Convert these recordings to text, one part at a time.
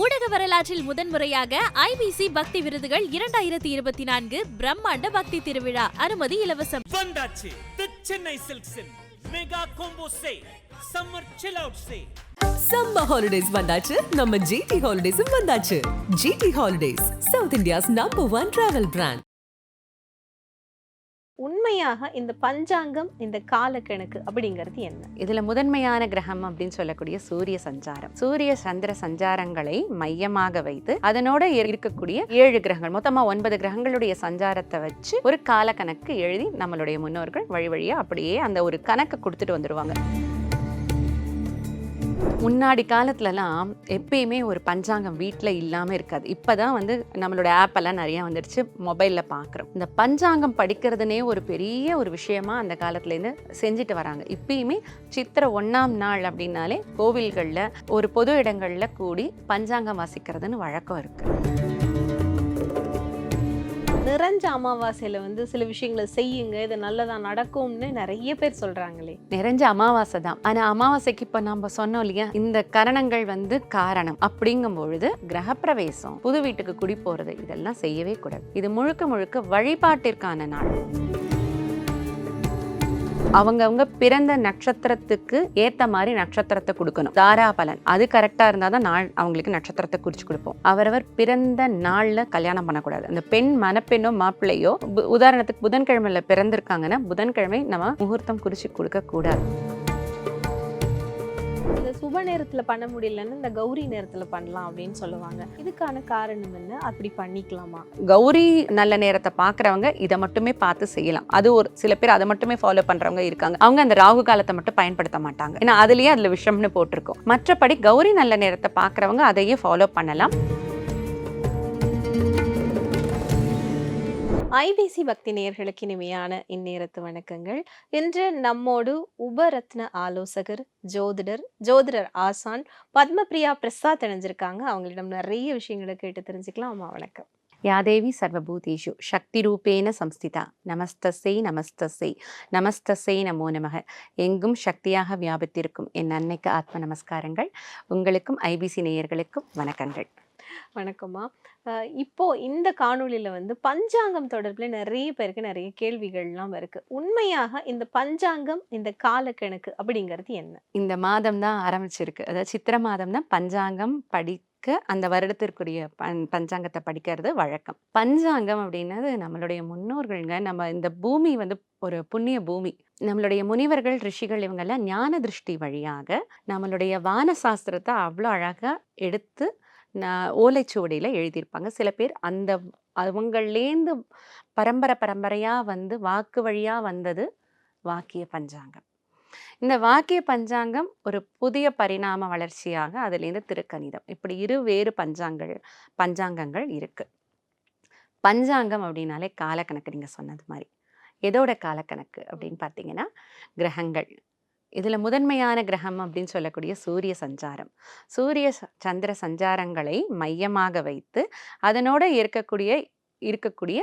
ஊடக வரலாற்றில் முதன்முறையாக ஐபிசி பக்தி விருதுகள் இரண்டாயிரத்தி இருபத்தி நான்கு பிரம்மாண்ட பக்தி திருவிழா. அனுமதி இலவசம். வந்தாச்சு. The Chennai சில்க்ஸின் mega combo say summer chill out say summer holidays வந்தாச்சு. நம்ம ஜிடி ஹாலிடேஸும் வந்தாச்சு. GT holidays south India's number one travel brand உண்மையாக இந்த பஞ்சாங்கம் இந்த காலக்கணக்கு அப்படிங்கிறது என்ன? இதுல முதன்மையான கிரகம் அப்படின்னு சொல்லக்கூடிய சூரிய சஞ்சாரம். சூரிய சந்திர சஞ்சாரங்களை மையமாக வைத்து அதனோட இருக்கக்கூடிய ஏழு கிரகங்கள் மொத்தமா ஒன்பது கிரகங்களுடைய சஞ்சாரத்தை வச்சு ஒரு கால கணக்கு எழுதி நம்மளுடைய முன்னோர்கள் வழி வழியா அப்படியே அந்த ஒரு கணக்கு கொடுத்துட்டு வந்துருவாங்க. முன்னாடி காலத்துலலாம் எப்பயுமே ஒரு பஞ்சாங்கம் வீட்டில் இல்லாமல் இருக்காது. இப்போ தான் வந்து நம்மளோட ஆப் எல்லாம் நிறையா வந்துடுச்சு மொபைலில் பார்க்குறோம் இந்த பஞ்சாங்கம் படிக்கிறதுனே ஒரு பெரிய ஒரு விஷயமா அந்த காலத்துலேருந்து செஞ்சுட்டு வராங்க. இப்பயுமே சித்திரை ஒன்றாம் நாள் அப்படின்னாலே கோவில்களில் ஒரு பொது இடங்களில் கூடி பஞ்சாங்கம் வாசிக்கிறதுன்னு வழக்கம் இருக்குது நிறைஞ்ச அமாவாசையில் வந்து சில விஷயங்களை செய்யுங்க இது நல்லதா நடக்கும்னு நிறைய பேர் சொல்றாங்களே. நிறைஞ்ச அமாவாசை தான். ஆனால் அமாவாசைக்கு இப்போ நம்ம சொன்னோம் இல்லையா இந்த கரணங்கள் வந்து காரணம். அப்படிங்கும் பொழுது கிரகப்பிரவேசம் புது வீட்டுக்கு குடி போகிறது இதெல்லாம் செய்யவே கூடாது. இது முழுக்க முழுக்க வழிபாட்டிற்கான நாள். அவங்கவுங்க பிறந்த நட்சத்திரத்துக்கு ஏத்த மாதிரி நட்சத்திரத்தை கொடுக்கணும். தாரா பலன். அது கரெக்டா இருந்தால் தான் நாள் அவங்களுக்கு நட்சத்திரத்தை குறிச்சு கொடுப்போம். அவரவர் பிறந்த நாள்ல கல்யாணம் பண்ணக்கூடாது. அந்த பெண் மணப்பெண்ணோ மாப்பிள்ளையோ பு- உதாரணத்துக்கு புதன்கிழமையில பிறந்திருக்காங்கன்னா புதன்கிழமை நம்ம முகூர்த்தம் குறிச்சு கொடுக்க கூடாது இந்த சுப நேரத்தில் பண்ண முடியலன்னு இந்த கௌரி நேரத்தில் பண்ணலாம் அப்படின்னு சொல்லுவாங்க. இதுக்கான காரணம் என்ன? அப்படி பண்ணிக்கலாமா? கௌரி நல்ல நேரத்தை பார்க்குறவங்க இதை மட்டுமே பார்த்து செய்யலாம். அது ஒரு சில பேர் அதை மட்டுமே ஃபாலோ பண்ணுறவங்க இருக்காங்க. அவங்க அந்த ராகு காலத்தை மட்டும் பயன்படுத்த மாட்டாங்க. ஏன்னா அதுலேயே அதில் விஷம்னு போட்டிருக்கோம். மற்றபடி கௌரி நல்ல நேரத்தை பார்க்குறவங்க அதையே ஃபாலோ பண்ணலாம். ஐபிசி பக்தி நேயர்களுக்கு இனிமையான இந்நேரத்து வணக்கங்கள். இன்று நம்மோடு உபரத்ன ஆலோசகர் ஜோதிடர் ஜோதிடர் ஆசான் பத்மபிரியா பிரசாத் இணைஞ்சிருக்காங்க. அவங்களிடம் நிறைய விஷயங்களை கேட்டு தெரிஞ்சுக்கலாம். அம்மா வணக்கம். யாதேவி சர்வபூதேஷு. சக்தி ரூபேன சம்ஸ்திதா. நமஸ்தசை நமஸ்தசை. நமஸ்தசை நமோ நமக. எங்கும் சக்தியாக வியாபித்திருக்கும் என் அன்னைக்கு ஆத்ம நமஸ்காரங்கள். உங்களுக்கும் ஐபிசி நேயர்களுக்கும் வணக்கங்கள். வணக்கம்மா. இப்போது இப்போ இந்த காணொலியில் வந்து பஞ்சாங்கம் தொடர்பில் நிறைய பேருக்கு நிறைய கேள்விகள்லாம் இருக்கு. உண்மையாக இந்த பஞ்சாங்கம் இந்த காலக்கணக்கு அப்படிங்கிறது என்ன? இந்த மாதம் தான் ஆரம்பிச்சிருக்கு. அதாவது சித்திர மாதம் தான் பஞ்சாங்கம் படிக்க அந்த வருடத்திற்குரிய பன் பஞ்சாங்கத்தை படிக்கிறது வழக்கம். பஞ்சாங்கம் அப்படின்னது நம்மளுடைய முன்னோர்கள்ங்க நம்ம இந்த பூமி வந்து ஒரு புண்ணிய பூமி. நம்மளுடைய முனிவர்கள் ரிஷிகள் இவங்கெல்லாம் ஞான திருஷ்டி வழியாக நம்மளுடைய வான சாஸ்திரத்தை அவ்வளோ அழகாக எடுத்து ஓலைச்சுவடியில் எழுதியிருப்பாங்க. சில பேர் அந்த அவங்கள்லேருந்து பரம்பரை பரம்பரையாக வந்து வாக்கு வழியாக வந்தது வாக்கிய பஞ்சாங்கம். இந்த வாக்கிய பஞ்சாங்கம் ஒரு புதிய பரிணாம வளர்ச்சியாக அதுலேருந்து திருக்கணிதம். இப்படி இரு வேறு பஞ்சாங்கள் பஞ்சாங்கங்கள் இருக்குது பஞ்சாங்கம் அப்படின்னாலே காலக்கணக்கு நீங்கள் சொன்னது மாதிரி. எதோட காலக்கணக்கு அப்படின்னு பார்த்தீங்கன்னா கிரகங்கள். இதில் முதன்மையான கிரகம் அப்படின்னு சொல்லக்கூடிய சூரிய சஞ்சாரம். சூரிய ச- சந்திர சஞ்சாரங்களை மையமாக வைத்து அதனோட இருக்கக்கூடிய இருக்கக்கூடிய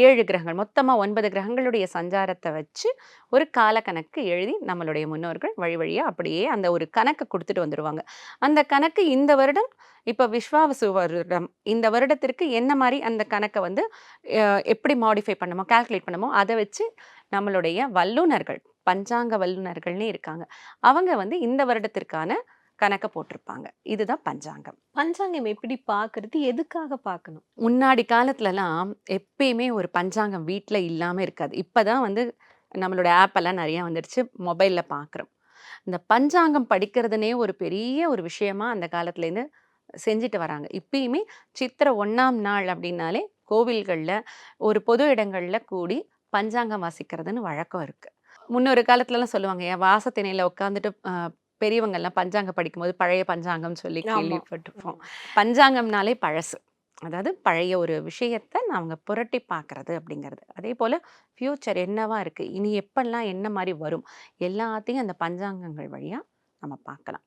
ஏழு கிரகங்கள் மொத்தமாக ஒன்பது கிரகங்களுடைய சஞ்சாரத்தை வச்சு ஒரு காலக்கணக்கு எழுதி நம்மளுடைய முன்னோர்கள் வழி வழியாக அப்படியே அந்த ஒரு கணக்கு கொடுத்துட்டு வந்துடுவாங்க அந்த கணக்கு இந்த வருடம் இப்போ விஸ்வாவசு வருடம் இந்த வருடத்திற்கு என்ன மாதிரி அந்த கணக்கை வந்து எப்படி மாடிஃபை பண்ணமோ கால்குலேட் பண்ணமோ அதை வச்சு நம்மளுடைய வல்லுனர்கள் பஞ்சாங்க வல்லுனர்கள்னே இருக்காங்க. அவங்க வந்து இந்த வருடத்திற்கான கணக்கை போட்டிருப்பாங்க. இதுதான் பஞ்சாங்கம். பஞ்சாங்கம் எப்படி பார்க்கறது எதுக்காக பார்க்கணும் முன்னாடி காலத்துலலாம் எப்பயுமே ஒரு பஞ்சாங்கம் வீட்டில் இல்லாமல் இருக்காது. இப்போ தான் வந்து நம்மளோட ஆப் எல்லாம் நிறையா வந்துடுச்சு மொபைலில் பார்க்குறோம் இந்த பஞ்சாங்கம் படிக்கிறதுனே ஒரு பெரிய ஒரு விஷயமா அந்த காலத்துலேருந்து செஞ்சுட்டு வராங்க. இப்பயுமே சித்திரை ஒன்றாம் நாள் அப்படின்னாலே கோவில்களில் ஒரு பொது இடங்களில் கூடி பஞ்சாங்கம் வாசிக்கிறதுன்னு வழக்கம் இருக்குது முன்னொரு காலத்துலலாம் சொல்லுவாங்க வாசத்திணையில் உட்காந்துட்டு பெரியவங்கெல்லாம் பஞ்சாங்கம் படிக்கும்போது பழைய பஞ்சாங்கம் சொல்லி. கேள்விப்பட்டிருப்போம். பஞ்சாங்கம்னாலே பழசு. அதாவது பழைய ஒரு விஷயத்தை அவங்க புரட்டி பார்க்கறது அப்படிங்கிறது. அதே போல் ஃப்யூச்சர் என்னவா இருக்குது இனி எப்பெல்லாம் என்ன மாதிரி வரும்? எல்லாத்தையும் அந்த பஞ்சாங்கங்கள் வழியாக நம்ம பார்க்கலாம்.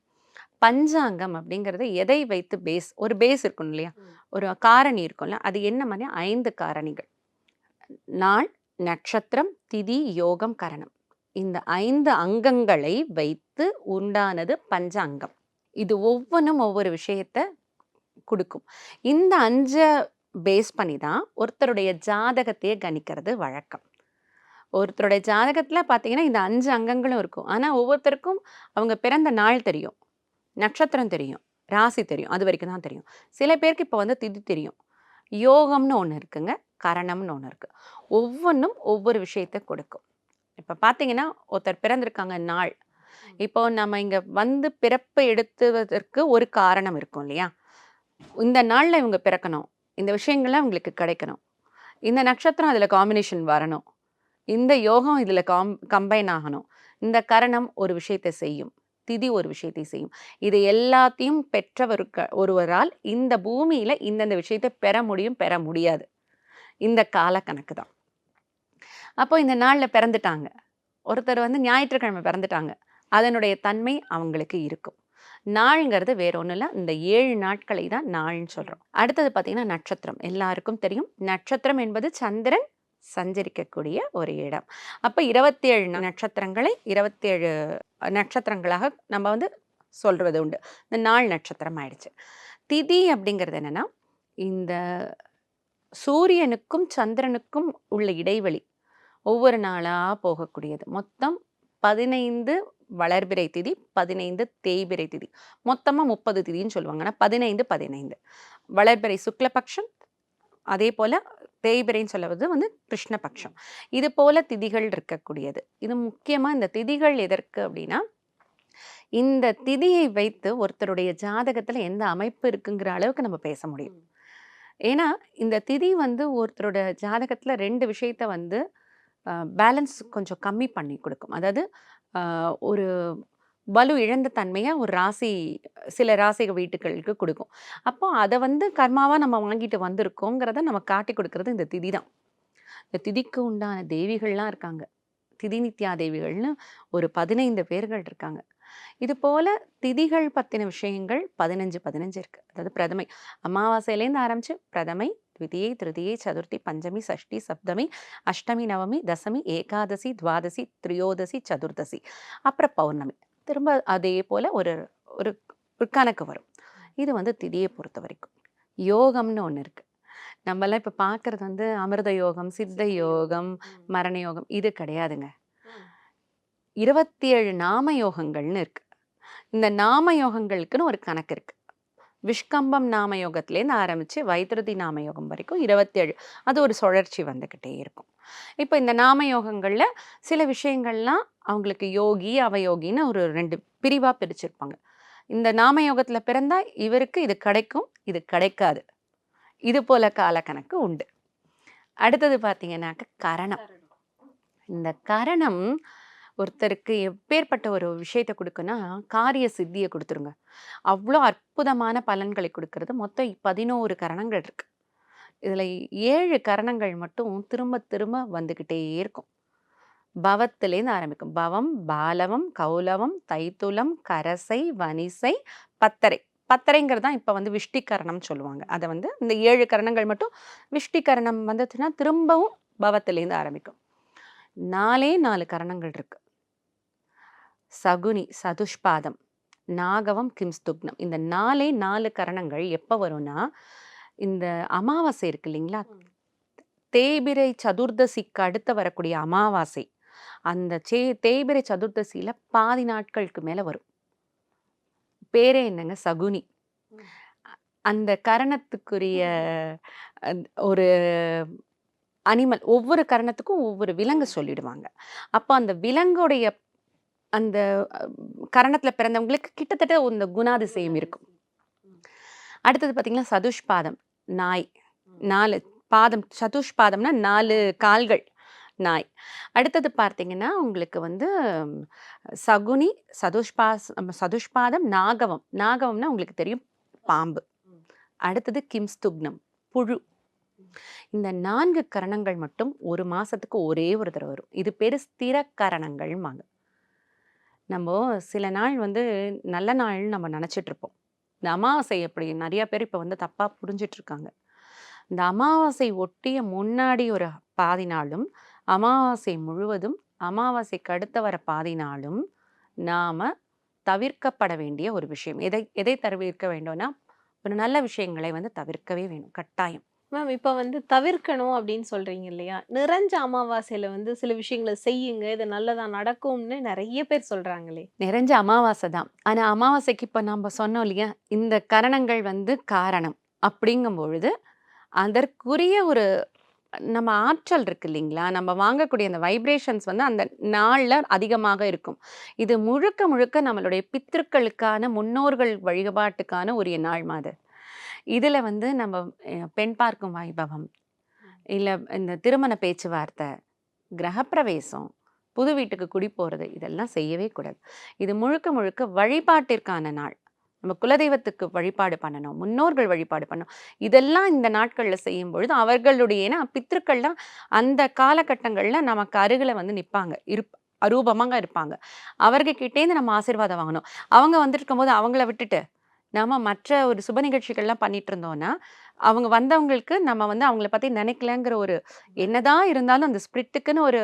பஞ்சாங்கம் அப்படிங்கிறது எதை வைத்து பேஸ் ஒரு பேஸ் இருக்கும் இல்லையா. ஒரு காரணி இருக்கும்ல அது என்ன மாதிரி ஐந்து காரணிகள். நாள் நட்சத்திரம் திதி யோகம் கரணம். இந்த ஐந்து அங்கங்களை வைத்து உண்டானது பஞ்சாங்கம் இது ஒவ்வொன்றும் ஒவ்வொரு விஷயத்த கொடுக்கும் இந்த அஞ்சை பேஸ் பண்ணி தான் ஒருத்தருடைய ஜாதகத்தையே கணிக்கிறது வழக்கம். ஒருத்தருடைய ஜாதகத்தில் பார்த்தீங்கன்னா, இந்த அஞ்சு அங்கங்களும் இருக்கும். ஆனால் ஒவ்வொருத்தருக்கும் அவங்க பிறந்த நாள் தெரியும். நட்சத்திரம் தெரியும். ராசி தெரியும். அது வரைக்கும் தான் தெரியும். சில பேருக்கு இப்போ வந்து திதி தெரியும். யோகம்னு ஒன்று இருக்குங்க. கரணம்னு ஒன்று இருக்குது ஒவ்வொன்றும் ஒவ்வொரு விஷயத்த கொடுக்கும். இப்ப பார்த்தீங்கன்னா, ஒருத்தர் பிறந்திருக்காங்க நாள். இப்போ நம்ம இங்க வந்து பிறப்பு எடுத்துவதற்கு ஒரு காரணம் இருக்கும் இல்லையா? இந்த நாள்ல இவங்க பிறக்கணும். இந்த விஷயங்கள்லாம் இவங்களுக்கு கிடைக்கணும். இந்த நட்சத்திரம் அதுல காம்பினேஷன் வரணும். இந்த யோகம் இதுல காம் கம்பைன் ஆகணும். இந்த கரணம் ஒரு விஷயத்த செய்யும். திதி ஒரு விஷயத்தை செய்யும். இது எல்லாத்தையும் பெற்றவருக்கு ஒருவரால் இந்த பூமியில இந்தந்த விஷயத்த பெற முடியும், பெற முடியாது. இந்த கால கணக்கு தான். அப்போ இந்த நாளில் பிறந்துட்டாங்க. ஒருத்தர் வந்து ஞாயிற்றுக்கிழமை பிறந்துட்டாங்க. அதனுடைய தன்மை அவங்களுக்கு இருக்கும். நாள்ங்கிறது வேற ஒன்றும் இல்லை இந்த ஏழு நாட்களை தான் நாள்னு சொல்கிறோம் அடுத்தது பார்த்தீங்கன்னா, நட்சத்திரம். எல்லாருக்கும் தெரியும். நட்சத்திரம் என்பது சந்திரன் சஞ்சரிக்கக்கூடிய ஒரு இடம். அப்போ இருபத்தேழு நட்சத்திரங்களை 27 நட்சத்திரங்களாக நம்ம வந்து சொல்கிறது உண்டு. இந்த நாள் நட்சத்திரம் ஆயிடுச்சு. திதி அப்படிங்கிறது என்னென்னா இந்த சூரியனுக்கும், சந்திரனுக்கும் உள்ள இடைவெளி ஒவ்வொரு நாளா போகக்கூடியது. மொத்தம் 15 வளர்பிறை திதி, 15 தேய்பிறை திதி. மொத்தமா 30 திதின்னு சொல்லுவாங்க. ஆனா 15, 15. வளர்பிறை சுக்லபக்ஷம். அதேபோல தேய்பிறைன்னு சொல்லுவது வந்து கிருஷ்ணபக்ஷம். இது போல திதிகள் இருக்கக்கூடியது. இது முக்கியமா இந்த திதிகள் எதற்கு அப்படின்னா, இந்த திதியை வைத்து ஒருத்தருடைய ஜாதகத்துல எந்த அமைப்பு இருக்குங்கிற அளவுக்கு நம்ம பேச முடியும். ஏன்னா, இந்த திதி வந்து ஒருத்தரோட ஜாதகத்துல 2 விஷயத்த வந்து பேலன்ஸ் கொஞ்சம் கம்மி பண்ணி கொடுக்கும் அதாவது ஒரு வலு இழந்த தன்மையை ஒரு ராசி சில ராசி வீட்டுகளுக்கு கொடுக்கும் அப்போ அதை வந்து கர்மாவாக நம்ம வாங்கிட்டு வந்திருக்கோங்கிறத நம்ம காட்டி கொடுக்கறது இந்த திதி தான். இந்த திதிக்கு உண்டான தேவிகள்லாம் இருக்காங்க. திதி நித்யா தேவிகள்னு ஒரு 15 பேர்கள் இருக்காங்க. இது போல திதிகள் பற்றின விஷயங்கள் பதினஞ்சு பதினஞ்சு இருக்குது அதாவது பிரதமை. அமாவாசையிலேருந்து ஆரம்பித்து பிரதமை, த்விதியை, திருதியை, சதுர்த்தி, பஞ்சமி, சஷ்டி, சப்தமி, அஷ்டமி, நவமி, தசமி, ஏகாதசி, துவாதசி, திரியோதசி, சதுர்தசி. அப்புறம் பௌர்ணமி. திரும்ப அதே போல ஒரு ஒரு ஒரு கணக்கு வரும். இது வந்து திதிய பொறுத்தவரைக்கும். யோகம்னு ஒண்ணு இருக்கு. நம்மலாம் இப்ப பார்க்கறது வந்து அமிர்த யோகம், சித்த யோகம், மரண யோகம். இது கிடையாதுங்க. 27 நாம யோகங்கள்னு இருக்கு. இந்த நாம யோகங்களுக்குன்னு ஒரு கணக்கு இருக்கு. விஷ்கம்பம் நாம யோகத்திலேருந்து ஆரம்பிச்சு வைத்திருதி நாம யோகம் வரைக்கும் 27. அது ஒரு சுழற்சி வந்துகிட்டே இருக்கும். இப்போ இந்த நாமயோகங்கள்ல சில விஷயங்கள்லாம் அவங்களுக்கு யோகி, அவயோகின்னு ஒரு ரெண்டு பிரிவா பிரிச்சிருப்பாங்க. இந்த நாம யோகத்துல பிறந்தா இவருக்கு இது கிடைக்கும், இது கிடைக்காது. இது போல கால கணக்கு உண்டு. அடுத்தது பார்த்தீங்கன்னாக்க கரணம். இந்த கரணம் ஒருத்தருக்கு எப்பேர்ப்பட்ட ஒரு விஷயத்தை கொடுக்குன்னா காரிய சித்தியை கொடுத்துருங்க அவ்வளோ அற்புதமான பலன்களை கொடுக்கறது மொத்தம் 11 கரணங்கள் இருக்கு. இதில் ஏழு கரணங்கள் மட்டும் திரும்ப திரும்ப வந்துக்கிட்டே இருக்கும். பவத்திலேருந்து ஆரம்பிக்கும். பவம், பாலவம், கௌலவம், தைத்துலம், கரசை, வனிசை, பத்தரை. பத்தரைங்கிறது தான் இப்போ வந்து விஷ்டிகரணம் சொல்லுவாங்க. அதை வந்து இந்த ஏழு கரணங்கள் மட்டும் விஷ்டிகரணம் வந்துச்சுன்னா திரும்பவும் பவத்திலேருந்து ஆரம்பிக்கும். 4ஏ 4 கரணங்கள் இருக்குது சகுனி, சதுஷ்பாதம், நாகவம், கிம்ஸ்துக்னம். இந்த 4ஏ 4 கரணங்கள் எப்ப வரும்னா, இந்த அமாவாசை இருக்கு இல்லைங்களா? தேய்பிறை சதுர்தசிக்கு அடுத்து வரக்கூடிய அமாவாசை. அந்த சே தேய்பிறை சதுர்தசியில பாதி நாட்களுக்கு மேல வரும். பேரே என்னங்க சகுனி. அந்த கரணத்துக்குரிய ஒரு அனிமல் ஒவ்வொரு கரணத்துக்கும் ஒவ்வொரு விலங்கு சொல்லிடுவாங்க. அப்ப அந்த விலங்குடைய அந்த கரணத்துல பிறந்தவங்களுக்கு கிட்டத்தட்ட இந்த குணாதிசயம் இருக்கும். அடுத்தது பார்த்தீங்கன்னா, சதுஷ்பாதம் நாய். 4 பாதம் சதுஷ்பாதம்னா 4 கால்கள் நாய். அடுத்தது பார்த்தீங்கன்னா, உங்களுக்கு வந்து சகுனி, சதுஷ்பாஸ் சதுஷ்பாதம், நாகவம். நாகவம்னா உங்களுக்கு தெரியும் பாம்பு. அடுத்தது கிம்ஸ்துக்னம் புழு. இந்த 4 கரணங்கள் மட்டும் 1 மாசத்துக்கு ஒரே ஒரு தடவ வரும். இது பேரு ஸ்திர கரணங்கள்ம்பாங்க. நம்ம சில நாள் வந்து நல்ல நாள்னு நம்ம நினச்சிட்டு இருப்போம். இந்த அமாவாசை அப்படி நிறையா பேர் இப்போ வந்து தப்பாக புரிஞ்சுட்டு இருக்காங்க. இந்த அமாவாசை ஒட்டிய முன்னாடி ஒரு பாதி நாளும், அமாவாசை முழுவதும், அமாவாசைக்கு அடுத்த வர பாதி நாளும் நாம் தவிர்க்கப்பட வேண்டிய ஒரு விஷயம். எதை எதை தவிர்க்க வேண்டும்னா, ஒரு நல்ல விஷயங்களை வந்து தவிர்க்கவே வேணும் கட்டாயம் மேம் இப்போ வந்து தவிர்க்கணும் அப்படின்னு சொல்கிறீங்க இல்லையா? நிறைஞ்ச அமாவாசையில் வந்து சில விஷயங்களை செய்யுங்க இது நல்லதாக நடக்கும்னு நிறைய பேர் சொல்கிறாங்களே நிறைஞ்ச அமாவாசை தான். ஆனால் அமாவாசைக்கு இப்போ நம்ம சொன்னோம் இல்லையா? இந்த கரணங்கள் வந்து காரணம் அப்படிங்கும் பொழுது அதற்குரிய ஒரு நம்ம ஆற்றல் இருக்கு இல்லைங்களா? நம்ம வாங்கக்கூடிய அந்த வைப்ரேஷன்ஸ் வந்து அந்த நாளில் அதிகமாக இருக்கும். இது முழுக்க முழுக்க நம்மளுடைய பித்திருக்களுக்கான முன்னோர்கள் வழிபாட்டுக்கான உரிய நாள் மாதிரி இதில் வந்து நம்ம பெண் பார்க்கும் வைபவம் இல்லை இந்த திருமண பேச்சுவார்த்தை கிரகப்பிரவேசம் புது வீட்டுக்கு குடி போகிறது இதெல்லாம் செய்யவே கூடாது. இது முழுக்க முழுக்க வழிபாட்டிற்கான நாள். நம்ம குலதெய்வத்துக்கு வழிபாடு பண்ணணும் முன்னோர்கள் வழிபாடு பண்ணணும். இதெல்லாம் இந்த நாட்களில் செய்யும் பொழுது அவர்களுடைய ஏன்னா பித்திருக்கள்லாம் அந்த காலகட்டங்களில் நமக்கு அருகில் வந்து நிற்பாங்க இருப் அரூபமாக இருப்பாங்க. அவர்கிட்டேருந்து நம்ம ஆசீர்வாதம் வாங்கணும். அவங்க வந்துட்டு போது அவங்கள விட்டுட்டு நம்ம மற்ற ஒரு சுப நிகழ்ச்சிகள்லாம் பண்ணிட்டு இருந்தோம்னா அவங்க வந்தவங்களுக்கு நம்ம வந்து அவங்கள பற்றி நினைக்கலங்கிற ஒரு என்னதான் இருந்தாலும் அந்த ஸ்பிரிட்டுக்குன்னு ஒரு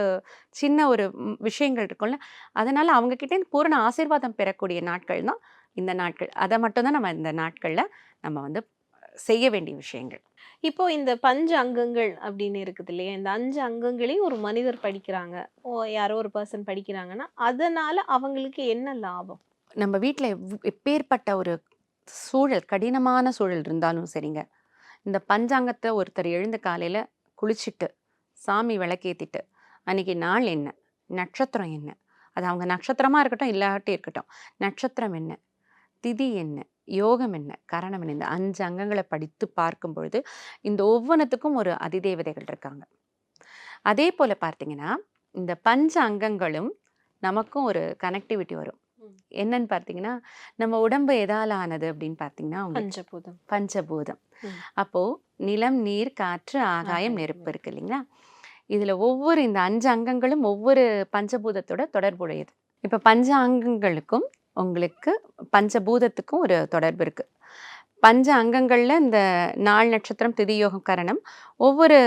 சின்ன ஒரு விஷயங்கள் இருக்கும்ல. அதனால அவங்க கிட்டேருந்து பூரண ஆசீர்வாதம் பெறக்கூடிய நாட்கள் தான் இந்த நாட்கள். அதை மட்டும்தான் நம்ம இந்த நாட்களில் நம்ம வந்து செய்ய வேண்டிய விஷயங்கள். இப்போ இந்த பஞ்ச அங்கங்கள் அப்படின்னு இருக்குது இல்லையா? இந்த அஞ்சு அங்கங்களையும் ஒரு மனிதர் படிக்கிறாங்க. ஓ யாரோ ஒரு பர்சன் படிக்கிறாங்கன்னா அதனால அவங்களுக்கு என்ன லாபம்? நம்ம வீட்டில் எப்பேற்பட்ட ஒரு சூழல் கடினமான சூழல் இருந்தாலும் சரிங்க. இந்த பஞ்சாங்கத்தை ஒருத்தர் எழுந்த காலையில் குளிச்சுட்டு சாமி விளக்கேற்றிட்டு அன்னைக்கு நாள் என்ன? நட்சத்திரம் என்ன? அது அவங்க நட்சத்திரமாக இருக்கட்டும் இல்லாட்டி இருக்கட்டும். நட்சத்திரம் என்ன? திதி என்ன? யோகம் என்ன? கரணம் என்ன? இந்த அஞ்சு அங்கங்களை படித்து பார்க்கும் பொழுது இந்த ஒவ்வொன்றுத்துக்கும் ஒரு அதிதேவதைகள் இருக்காங்க. அதே போல் பார்த்தீங்கன்னா இந்த பஞ்ச அங்கங்களும் நமக்கும் ஒரு கனெக்டிவிட்டி வரும். என்னன்னு பார்த்தீங்கன்னா நம்ம உடம்பு எதால ஆனது அப்படின்னு பார்த்தீங்கன்னா பஞ்சபூதம். பஞ்சபூதம். ம். அப்போ நிலம் நீர் காற்று ஆகாயம் நெருப்பு. இருக்கு இல்லைங்களா? இதுல ஒவ்வொரு இந்த அஞ்சு அங்கங்களும் ஒவ்வொரு பஞ்சபூதத்தோட தொடர்புடையது. இப்ப பஞ்ச அங்கங்களுக்கும் உங்களுக்கு பஞ்சபூதத்துக்கும் ஒரு தொடர்பு இருக்கு. பஞ்ச அங்கங்கள்ல இந்த நாள் நட்சத்திரம் திதி யோகம் கரணம் ஒவ்வொரு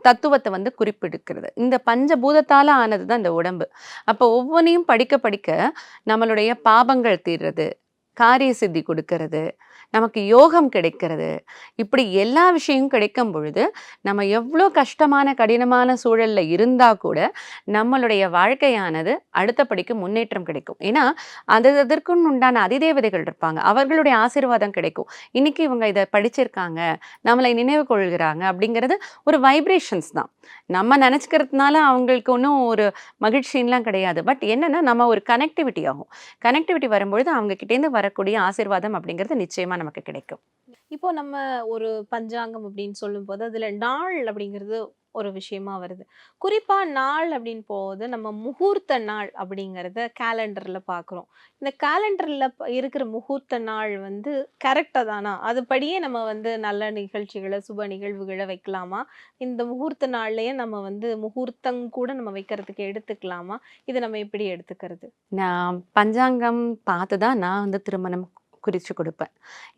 தத்துவத்தை வந்து குறிப்பிடுக்கிறது. இந்த பஞ்சபூதத்தால் ஆனது தான் இந்த உடம்பு. அப்போ ஒவ்வொன்றையும் படிக்க படிக்க நம்மளுடைய பாபங்கள் தீர்றது காரிய சித்தி கொடுக்கறது நமக்கு யோகம் கிடைக்கிறது இப்படி எல்லா விஷயமும் கிடைக்கும் பொழுது நம்ம எவ்வளோ கஷ்டமான கடினமான சூழல்ல இருந்தா கூட நம்மளுடைய வாழ்க்கையானது அடுத்தபடிக்கு முன்னேற்றம் கிடைக்கும். ஏன்னா அது அதற்குன்னு உண்டான அதிதேவதைகள் இருப்பாங்க. அவர்களுடைய ஆசீர்வாதம் கிடைக்கும். இன்னைக்கு இவங்க இதை படிச்சிருக்காங்க நம்மளை நினைவு கொள்கிறாங்க அப்படிங்கிறது ஒரு வைப்ரேஷன்ஸ் தான். நம்ம நினச்சிக்கிறதுனால அவங்களுக்கு ஒன்றும் ஒரு மகிழ்ச்சின்லாம் கிடையாது. பட் என்னன்னா நம்ம ஒரு கனெக்டிவிட்டி ஆகும். கனெக்டிவிட்டி வரும்பொழுது அவங்க வர வரக்கூடிய ஆசீர்வாதம் அப்படிங்கிறது நிச்சயமா நமக்கு கிடைக்கும். இப்போ நம்ம ஒரு பஞ்சாங்கம் அப்படின்னு சொல்லும்போது அதுல நாள் அப்படிங்கிறது ஒரு விஷயமா வருது. குறிப்பாக நாள் அப்படின்னு போகுது நம்ம முகூர்த்த நாள் அப்படிங்கிறத கேலண்டரில் பார்க்குறோம். இந்த கேலண்டரில் இருக்கிற முகூர்த்த நாள் வந்து கரெக்டாக தானா? அதுபடியே நம்ம வந்து நல்ல நிகழ்ச்சிகளை சுப நிகழ்வுகளை வைக்கலாமா? இந்த முகூர்த்த நாள்லேயே நம்ம வந்து முகூர்த்தம் கூட நம்ம வைக்கிறதுக்கு எடுத்துக்கலாமா? இதை நம்ம எப்படி எடுத்துக்கிறது? நான் பஞ்சாங்கம் பார்த்து தான் நான் வந்து திருமணம் குறித்து கொடுப்பேன்.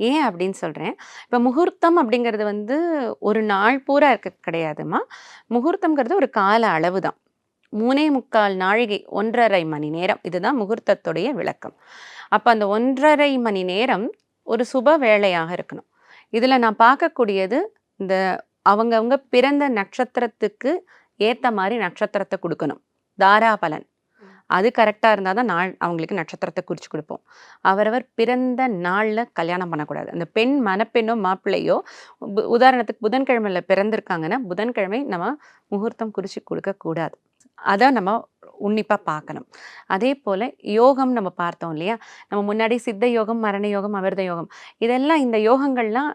ஏன் அப்படின்னு சொல்கிறேன் இப்போ முகூர்த்தம் அப்படிங்கிறது வந்து ஒரு நாள் பூரா இருக்க கிடையாதுமா முகூர்த்தம்ங்கிறது ஒரு கால அளவு தான். மூணே முக்கால் நாழிகை ஒன்றரை மணி நேரம். இதுதான் முகூர்த்தத்துடைய விளக்கம். அப்போ அந்த ஒன்றரை மணி நேரம் ஒரு சுப வேளையாக இருக்கணும். இதில் நான் பார்க்கக்கூடியது இந்த அவங்கவுங்க பிறந்த நட்சத்திரத்துக்கு ஏற்ற மாதிரி நட்சத்திரத்தை கொடுக்கணும். தாராபலன். அது கரெக்டாக இருந்தால் தான் நாள் அவங்களுக்கு நட்சத்திரத்தை குறித்து கொடுப்போம். அவரவர் பிறந்த நாளில் கல்யாணம் பண்ணக்கூடாது. அந்த பெண் மணப்பெண்ணோ மாப்பிள்ளையோ உதாரணத்துக்கு புதன்கிழமையில் பிறந்திருக்காங்கன்னா புதன்கிழமை நம்ம முகூர்த்தம் குறித்து கொடுக்கக்கூடாது அதை நம்ம உன்னிப்பாக பார்க்கணும். அதே போல் யோகம் நம்ம பார்த்தோம் இல்லையா? நம்ம முன்னாடி சித்த யோகம் மரண யோகம் அமிர்த யோகம் இதெல்லாம் இந்த யோகங்கள்லாம்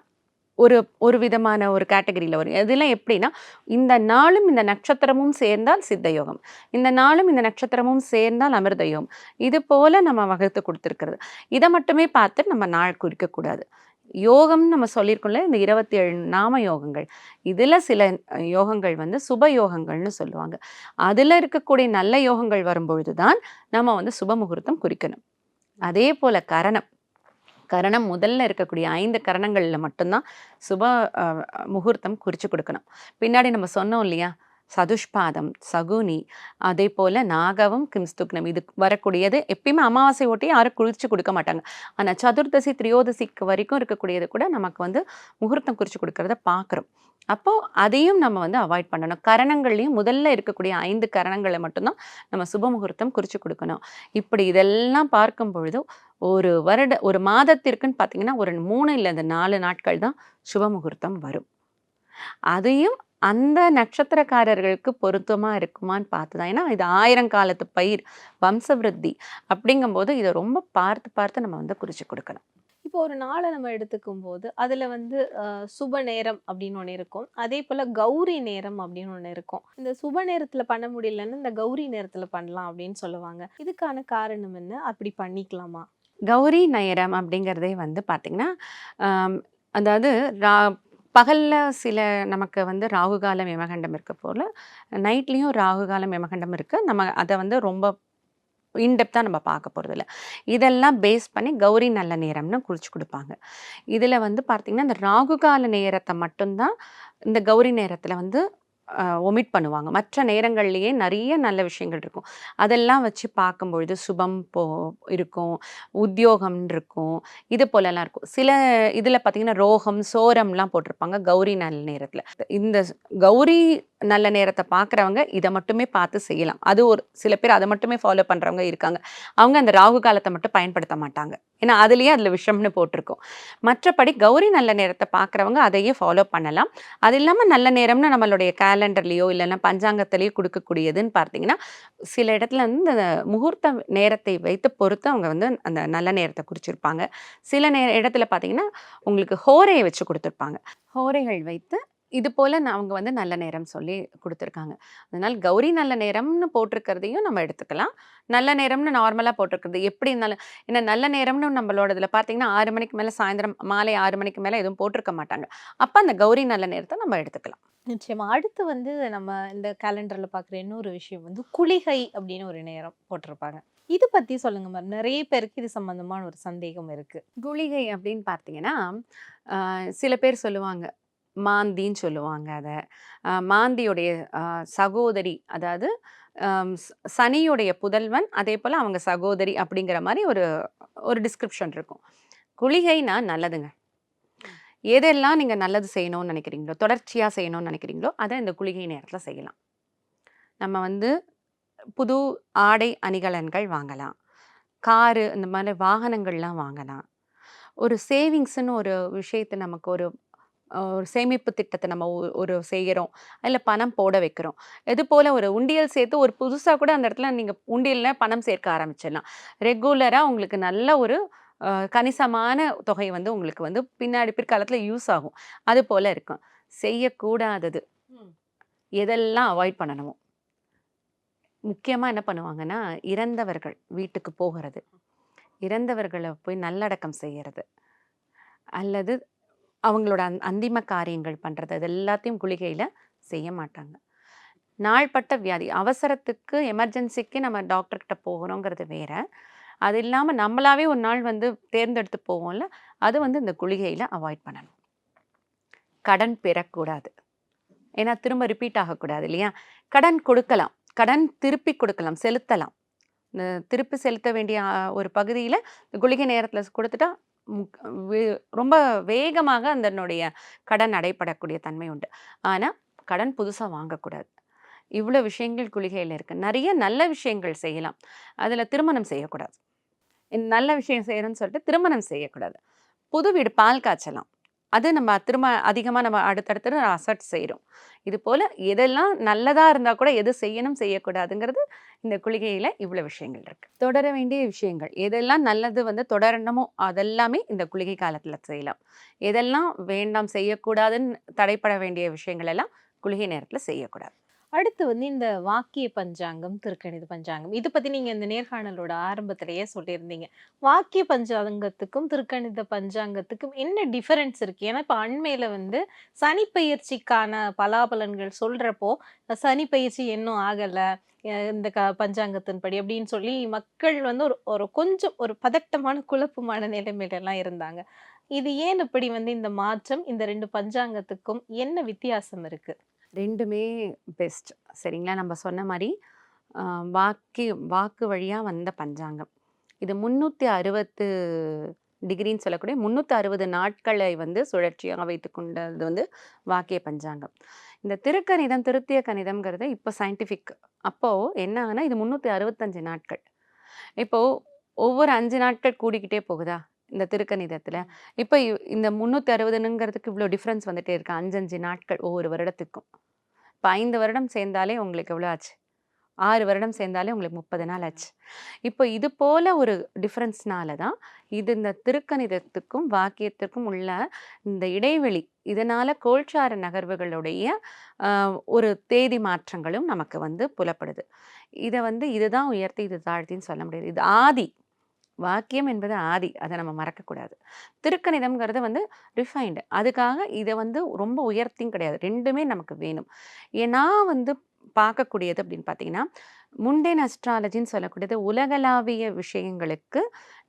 ஒரு ஒரு விதமான ஒரு கேட்டகரியில் வரும். இதெல்லாம் எப்படின்னா இந்த நாளும் இந்த நட்சத்திரமும் சேர்ந்தால் சித்த யோகம் இந்த நாளும் இந்த நட்சத்திரமும் சேர்ந்தால் அமிர்த யோகம் இது போல் நம்ம வகுத்து கொடுத்துருக்கிறது. இதை மட்டுமே பார்த்து நம்ம நாள் குறிக்கக்கூடாது. யோகம் நம்ம சொல்லியிருக்கோம்ல இந்த இருபத்தி ஏழு நாம யோகங்கள். இதில் சில யோகங்கள் வந்து சுப யோகங்கள்னு சொல்லுவாங்க. அதில் இருக்கக்கூடிய நல்ல யோகங்கள் வரும்பொழுது தான் நம்ம வந்து சுப முகூர்த்தம் குறிக்கணும். அதே போல் கரணம். கரணம் முதல்ல இருக்கக்கூடிய ஐந்து கரணங்களில் மட்டும்தான் சுப முகூர்த்தம் குறித்து கொடுக்கணும். பின்னாடி நம்ம சொன்னோம் இல்லையா? சதுஷ்பாதம் சகுனி அதே போல் நாகவம் கிம்ஸ்துக்னம். இது வரக்கூடியது எப்பயுமே அமாவாசை ஒட்டி யாரும் குறித்து கொடுக்க மாட்டாங்க. ஆனால் சதுர்தசி திரியோதசிக்கு வரைக்கும் இருக்கக்கூடியது கூட நமக்கு வந்து முகூர்த்தம் குறித்து கொடுக்கறத பார்க்குறோம். அப்போது அதையும் நம்ம வந்து அவாய்ட் பண்ணணும். கரணங்கள்லையும் முதல்ல இருக்கக்கூடிய ஐந்து கரணங்களை மட்டும்தான் நம்ம சுப முகூர்த்தம் குறித்து கொடுக்கணும். இப்படி இதெல்லாம் பார்க்கும் பொழுது ஒரு வருட ஒரு மாதத்திற்குன்னு பார்த்தீங்கன்னா ஒரு மூணு இல்லை இந்த நாலு நாட்கள் தான் சுப முகூர்த்தம் வரும். அதையும் அந்த நட்சத்திரக்காரர்களுக்கு பொருத்தமாக இருக்குமான்னு பார்த்து தான் ஏன்னா இது ஆயிரம் காலத்து பயிர் வம்சவிருத்தி அப்படிங்கும்போது இதை ரொம்ப பார்த்து பார்த்து நம்ம வந்து குறித்து கொடுக்கணும். இப்போ ஒரு நாளை நம்ம எடுத்துக்கும் போது அதுல வந்து சுப நேரம் அப்படின்னு ஒன்று இருக்கும். அதே போல கௌரி நேரம் அப்படின்னு ஒன்று இருக்கும். இந்த சுப நேரத்தில் பண்ண முடியலன்னு இந்த கௌரி நேரத்தில் பண்ணலாம் அப்படின்னு சொல்லுவாங்க. இதுக்கான காரணம் என்ன? அப்படி பண்ணிக்கலாமா? கௌரி நேரம் அப்படிங்கிறதே வந்து பார்த்திங்கன்னா அதாவது ரா பகலில் சில நமக்கு வந்து ராகுகாலம் யமகண்டம் இருக்க போல் நைட்லேயும் ராகுகாலம் யமகண்டம் இருக்குது நம்ம அதை வந்து ரொம்ப இன்டெப்த்தாக நம்ம பார்க்க போகிறதில்ல இதெல்லாம் பேஸ் பண்ணி கௌரி நல்ல நேரம்னு குறித்து கொடுப்பாங்க. இதில் வந்து பார்த்திங்கன்னா இந்த ராகு கால நேரத்தை மட்டும்தான் இந்த கௌரி நேரத்தில் வந்து ஒமிட் பண்ணுவாங்க. மற்ற நேரங்கள்லேயே நிறைய நல்ல விஷயங்கள் இருக்கும். அதெல்லாம் வச்சு பார்க்கும்பொழுது சுபம் போ இருக்கும். உத்தியோகம் இருக்கும். இது போலலாம் இருக்கும். சில இதில் பார்த்தீங்கன்னா ரோகம் சோரம்லாம் போட்டிருப்பாங்க கௌரி நல்ல நேரத்தில். இந்த கௌரி நல்ல நேரத்தை பார்க்குறவங்க இதை மட்டுமே பார்த்து செய்யலாம். அது ஒரு சில பேர் அதை மட்டுமே ஃபாலோ பண்ணுறவங்க இருக்காங்க. அவங்க அந்த ராகு காலத்தை மட்டும் பயன்படுத்த மாட்டாங்க. ஏன்னா அதுலேயே அதில் விஷம்னு போட்டிருக்கோம். மற்றபடி கௌரி நல்ல நேரத்தை பார்க்குறவங்க அதையே ஃபாலோ பண்ணலாம். அது இல்லாமல் நல்ல நேரம்னு நம்மளுடைய கேலண்டர்லேயோ இல்லைன்னா பஞ்சாங்கத்திலேயோ கொடுக்கக்கூடியதுன்னு பார்த்தீங்கன்னா சில இடத்துல வந்து அந்த முகூர்த்த நேரத்தை வைத்து பொறுத்து அவங்க வந்து அந்த நல்ல நேரத்தை குறிச்சிருப்பாங்க. சில நேர இடத்துல பார்த்தீங்கன்னா உங்களுக்கு ஹோரையை வச்சு கொடுத்துருப்பாங்க. ஹோரைகள் வைத்து இது போல் நான் அவங்க வந்து நல்ல நேரம் சொல்லி கொடுத்துருக்காங்க. அதனால் கௌரி நல்ல நேரம்னு போட்டிருக்கிறதையும் நம்ம எடுத்துக்கலாம். நல்ல நேரம்னு நார்மலாக போட்டிருக்கிறது எப்படி இருந்தாலும் ஏன்னா நல்ல நேரம்னு நம்மளோட இதில் பார்த்தீங்கன்னா ஆறு மணிக்கு மேலே சாயந்தரம் மாலை ஆறு மணிக்கு மேலே எதுவும் போட்டிருக்க மாட்டாங்க. அப்போ அந்த கௌரி நல்ல நேரத்தை நம்ம எடுத்துக்கலாம். நிச்சயமா. அடுத்து வந்து நம்ம இந்த கேலண்டர்ல பார்க்குற இன்னொரு விஷயம் வந்து குளிகை அப்படின்னு ஒரு நேரம் போட்டிருப்பாங்க. இது பத்தி சொல்லுங்க மேம். நிறைய பேருக்கு இது சம்பந்தமான ஒரு சந்தேகம் இருக்கு. குளிகை அப்படின்னு பார்த்தீங்கன்னா சில பேர் சொல்லுவாங்க மாந்தின்னு சொல்லுவாங்க அதை. மாந்தியுடைய சகோதரி அதாவது சனியுடைய புதல்வன் அதே போல் அவங்க சகோதரி அப்படிங்கிற மாதிரி ஒரு ஒரு டிஸ்கிரிப்ஷன் இருக்கும். குளிகைனா நல்லதுங்க. எதெல்லாம் நீங்கள் நல்லது செய்யணும்னு நினைக்கிறீங்களோ தொடர்ச்சியாக செய்யணும்னு நினைக்கிறீங்களோ அதை இந்த குளிகை நேரத்தில் செய்யலாம். நம்ம வந்து புது ஆடை அணிகலன்கள் வாங்கலாம். காரு இந்த மாதிரி வாகனங்கள்லாம் வாங்கலாம். ஒரு சேவிங்ஸ்னு ஒரு விஷயத்தை நமக்கு ஒரு ஒரு சேமிப்பு திட்டத்தை நம்ம ஒரு செய்கிறோம் அதில் பணம் போட வைக்கிறோம். இது போல் ஒரு உண்டியல் சேர்த்து ஒரு புதுசாக கூட அந்த இடத்துல நீங்கள் உண்டியலில் பணம் சேர்க்க ஆரம்பிச்சிடலாம். ரெகுலராக உங்களுக்கு நல்ல ஒரு கணிசமான தொகை வந்து உங்களுக்கு வந்து பின்னாடி பிற்காலத்தில் யூஸ் ஆகும். அது போல் இருக்கும். செய்யக்கூடாதது. எதெல்லாம் அவாய்ட் பண்ணணுமோ. முக்கியமாக என்ன பண்ணுவாங்கன்னா இறந்தவர்கள் வீட்டுக்கு போகிறது. இறந்தவர்களை போய் நல்லடக்கம் செய்யறது. அல்லது அவங்களோட அந் அந்திம காரியங்கள் பண்ணுறது இது எல்லாத்தையும் குளிகையில் செய்ய மாட்டாங்க. நாள்பட்ட வியாதி அவசரத்துக்கு எமர்ஜென்சிக்கு நம்ம டாக்டர்கிட்ட போகிறோங்கிறது வேற. அது இல்லாமல் நம்மளாவே ஒரு நாள் வந்து தேர்ந்தெடுத்து போவோம்ல அது வந்து இந்த குளிகையில் அவாய்ட் பண்ணணும். கடன் பெறக்கூடாது. ஏன்னா திரும்ப ரிப்பீட் ஆகக்கூடாது இல்லையா? கடன் கொடுக்கலாம். கடன் திருப்பி கொடுக்கலாம். செலுத்தலாம். இந்த திருப்பி செலுத்த வேண்டிய ஒரு பகுதியில் குளிகை நேரத்தில் கொடுத்துட்டா ரொம்ப வேகமாக அதனுடைய கடன் அடைப்படக்கூடிய தன்மை உண்டு. ஆனால் கடன் புதுசாக வாங்கக்கூடாது. இவ்வளோ விஷயங்கள் குளிகையில் இருக்குது நிறைய நல்ல விஷயங்கள் செய்யலாம். அதில் திருமணம் செய்யக்கூடாது. நல்ல விஷயம் செய்யணும்னு சொல்லிட்டு திருமணம் செய்யக்கூடாது. புது வீடு பால் காய்ச்சலாம். அது நம்ம திரும்ப அதிகமாக நம்ம அடுத்தடுத்து அசட் செய்கிறோம் இது போல் எதெல்லாம் நல்லதாக இருந்தால் கூட எது செய்யணும் செய்யக்கூடாதுங்கிறது இந்த குளிகையில் இவ்வளோ விஷயங்கள் இருக்குது தொடர வேண்டிய விஷயங்கள். எதெல்லாம் நல்லது வந்து தொடரணுமோ அதெல்லாமே இந்த குளிகை காலத்தில் செய்யலாம். எதெல்லாம் வேண்டாம் செய்யக்கூடாதுன்னு தடைப்பட வேண்டிய விஷயங்கள் எல்லாம் குளிகை நேரத்தில் செய்யக்கூடாது. அடுத்து வந்து இந்த வாக்கிய பஞ்சாங்கம் திருக்கணித பஞ்சாங்கம். இது பற்றி நீங்கள் இந்த நேர்காணலோட ஆரம்பத்திலேயே சொல்லியிருந்தீங்க. வாக்கிய பஞ்சாங்கத்துக்கும் திருக்கணித பஞ்சாங்கத்துக்கும் என்ன டிஃபரன்ஸ் இருக்குது ஏன்னா இப்போ அண்மையில் வந்து சனி பயிற்சிக்கான பலாபலன்கள் சொல்கிறப்போ சனி பயிற்சி இன்னும் ஆகலை இந்த க பஞ்சாங்கத்தின்படி அப்படின்னு சொல்லி மக்கள் வந்து ஒரு ஒரு கொஞ்சம் ஒரு பதட்டமான குழப்பமான நிலைமையிலலாம் இருந்தாங்க. இது ஏன் இப்படி வந்து இந்த மாற்றம் இந்த ரெண்டு பஞ்சாங்கத்துக்கும் என்ன வித்தியாசம் இருக்குது ரெண்டுமே பெஸ்ட் சரிங்களா? நம்ம சொன்ன மாதிரி வாக்கு வாக்கு வழியாக வந்த பஞ்சாங்கம். இது முந்நூற்றி அறுபத்து டிகிரின்னு சொல்லக்கூடிய முந்நூற்றி அறுபது நாட்களை வந்து சுழற்சியாக வைத்து கொண்டது வந்து வாக்கிய பஞ்சாங்கம். இந்த திருக்கணிதம் திருத்திய கணிதம்ங்கிறது இப்போ சயின்டிஃபிக் அப்போது என்ன ஆகுனா இது முந்நூற்றி அறுபத்தஞ்சு நாட்கள். இப்போது ஒவ்வொரு அஞ்சு நாட்கள் கூடிக்கிட்டே போகுதா? இந்த திருக்கணிதத்தில். இப்போ இந்த முந்நூற்றி அறுபதுங்கிறதுக்கு இவ்வளோ டிஃப்ரென்ஸ் வந்துட்டே இருக்கு. அஞ்சு அஞ்சு நாட்கள் ஒவ்வொரு வருடத்துக்கும். இப்போ ஐந்து வருடம் சேர்ந்தாலே உங்களுக்கு எவ்வளோ ஆச்சு? ஆறு வருடம் சேர்ந்தாலே உங்களுக்கு முப்பது நாள் ஆச்சு. இப்போ இது போல் ஒரு டிஃப்ரென்ஸ்னால தான் இது இந்த திருக்கணிதத்துக்கும் வாக்கியத்துக்கும் உள்ள இந்த இடைவெளி. இதனால் கோல்சார நகர்வுகளுடைய ஒரு தேதி மாற்றங்களும் நமக்கு வந்து புலப்படுது. இதை வந்து இதுதான் உயர்த்தி இது தாழ்த்தின்னு சொல்ல முடியாது. இது ஆதி. வாக்கியம் என்பது ஆதி. அதை நம்ம மறக்கக்கூடாது. திருக்கணிதம்ங்கிறது வந்து ரிஃபைன்டு அதுக்காக இதை வந்து ரொம்ப உயர்த்தியும் கிடையாது. ரெண்டுமே நமக்கு வேணும். ஏன்னா வந்து பார்க்கக்கூடியது அப்படின்னு பார்த்தீங்கன்னா முண்டேன் அஸ்ட்ராலஜின்னு சொல்லக்கூடியது உலகளாவிய விஷயங்களுக்கு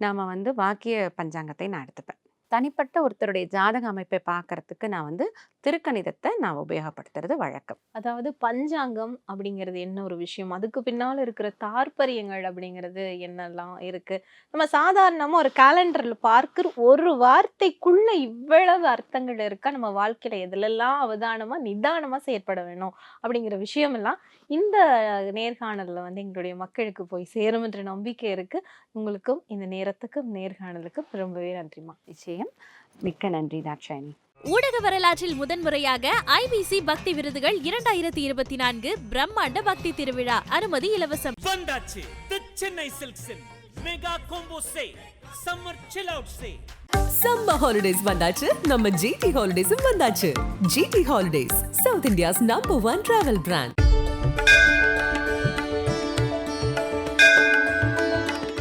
நாம் வந்து வாக்கிய பஞ்சாங்கத்தை நான் எடுத்துப்பேன். தனிப்பட்ட ஒருத்தருடைய ஜாதக அமைப்பை பார்க்கறதுக்கு நான் வந்து திருக்கணிதத்தை நான் உபயோகப்படுத்துறது வழக்கம். அதாவது பஞ்சாங்கம் அப்படிங்கிறது என்ன ஒரு விஷயம்? அதுக்கு பின்னால இருக்கிற தாற்பரியங்கள் அப்படிங்கிறது என்னெல்லாம் இருக்கு? நம்ம சாதாரணமா ஒரு கேலண்டர்ல பார்க்கிற ஒரு வார்த்தைக்குள்ள இவ்வளவு அர்த்தங்கள் இருக்கா? நம்ம வாழ்க்கையில எதுலெல்லாம் அவதானமா நிதானமா செயற்பட வேணும் அப்படிங்கிற விஷயம் எல்லாம் இந்த நேர்காணல்ல வந்து எங்களுடைய மக்களுக்கு போய் சேரும் என்ற நம்பிக்கை இருக்கு. உங்களுக்கும் இந்த நேரத்துக்கும் நேர்காணலுக்கும் ரொம்பவே நன்றிமா நிச்சயம். மிக்க நன்றி தாட்சாயணி ஊடக வரலாற்றில் முதன்முறையாக ஐபிசி பக்தி விருதுகள் இரண்டாயிரத்தி இருபத்தி நான்கு பிரம்மாண்ட பக்தி திருவிழா. அனுமதி இலவசம். வந்தாச்சு. The Chennai சில்க்ஸின் mega combo say summer chill out say summer holidays வந்தாச்சு. நம்ம ஜிடி ஹாலிடேஸும் வந்தாச்சு. GT holidays south India's number one travel brand